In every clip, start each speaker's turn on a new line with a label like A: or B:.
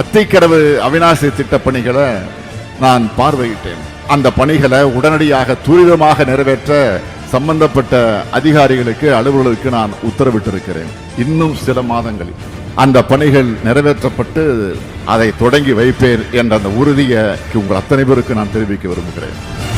A: அத்திக்கடவு அவிநாசி திட்டப் பணிகளை நான் பார்வையிட்டேன். அந்த பணிகளை உடனடியாக துரிதமாக நிறைவேற்ற சம்பந்தப்பட்ட அதிகாரிகளுக்கு அலுவலருக்கு நான் உத்தரவிட்டிருக்கிறேன். இன்னும் சில மாதங்களில். அந்த பணிகள் நிறைவேற்றப்பட்டு அதை தொடங்கி வைப்பேன் என்ற அந்த உறுதியை உங்கள் அத்தனை பேருக்கு நான் தெரிவிக்க விரும்புகிறேன்.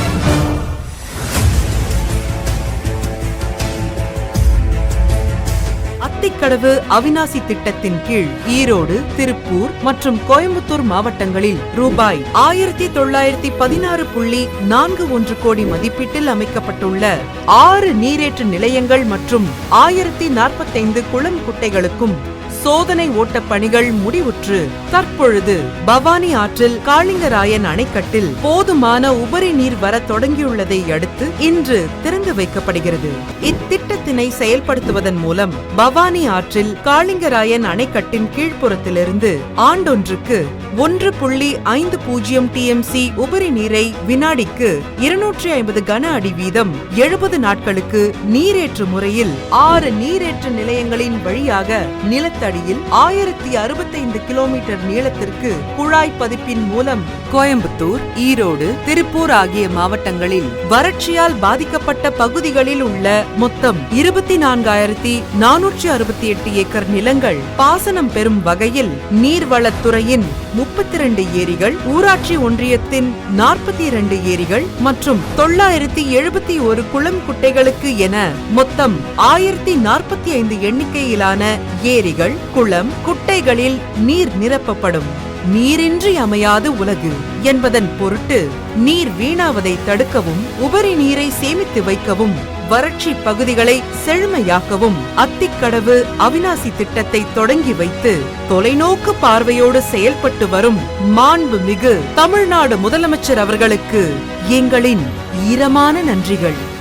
B: அத்திக்கடவு அவிநாசி திட்டத்தின் கீழ் ஈரோடு திருப்பூர் மற்றும் கோயம்புத்தூர் மாவட்டங்களில் ரூபாய் ஆயிரத்தி தொள்ளாயிரத்தி பதினாறு புள்ளி நான்கு ஒன்று கோடி மதிப்பீட்டில் அமைக்கப்பட்டுள்ள ஆறு நீரேற்று நிலையங்கள் மற்றும் ஆயிரத்தி நாற்பத்தைந்து குளம் குட்டைகளுக்கும் சோதனை ஓட்டப் பணிகள் முடிவுற்று தற்பொழுது பவானி ஆற்றில் காளிங்கராயன் அணைக்கட்டில் போதுமான உபரி நீர் வர தொடங்கியுள்ளதை அடுத்து இன்று திறந்து வைக்கப்படுகிறது. இத்திட்டத்தினை செயல்படுத்துவதன் மூலம் பவானி ஆற்றில் காளிங்கராயன் அணைக்கட்டின் கீழ்ப்புறத்திலிருந்து ஆண்டொன்றுக்கு ஒன்று புள்ளி ஐந்து பூஜ்ஜியம் டிஎம்சி உபரி நீரை வினாடிக்கு இருநூற்றி ஐம்பது கன அடி வீதம் எழுபது நாட்களுக்கு நீரேற்று முறையில் ஆறு நீரேற்று நிலையங்களின் வழியாக நிலத்தடியில் ஆயிரத்தி அறுபத்தைந்து கிலோமீட்டர் நீளத்திற்கு குழாய் பதிப்பின் மூலம் கோயம்புத்தூர் ஈரோடு திருப்பூர் ஆகிய மாவட்டங்களில் வறட்சியால் பாதிக்கப்பட்ட பகுதிகளில் உள்ள மொத்தம் இருபத்தி நான்காயிரத்தி நானூற்றி அறுபத்தி எட்டு ஏக்கர் நிலங்கள் பாசனம் பெறும் வகையில் நீர்வளத்துறையின் முப்பத்தி இரண்டு ஏரிகள் ஊராட்சி ஒன்றியத்தின் நாற்பத்தி இரண்டு ஏரிகள் மற்றும் தொள்ளாயிரத்தி எழுபத்தி ஒரு குளம் குட்டைகளுக்கு என மொத்தம் ஆயிரத்தி நாற்பத்தி ஐந்து எண்ணிக்கையிலான ஏரிகள் குளம் குட்டைகளில் நீர் நிரப்பப்படும். நீரின்றி அமையாது உலகு என்பதன் பொருட்டு நீர் வீணாவதை தடுக்கவும் உபரி நீரை சேமித்து வைக்கவும் வறட்சி பகுதிகளை செழுமையாக்கவும் அத்திக்கடவு அவினாசி திட்டத்தை தொடங்கி வைத்து தொலைநோக்கு பார்வையோடு செயல்பட்டு வரும் மாண்புமிகு தமிழ்நாடு முதலமைச்சர் அவர்களுக்கு எங்களின் ஈரமான நன்றிகள்.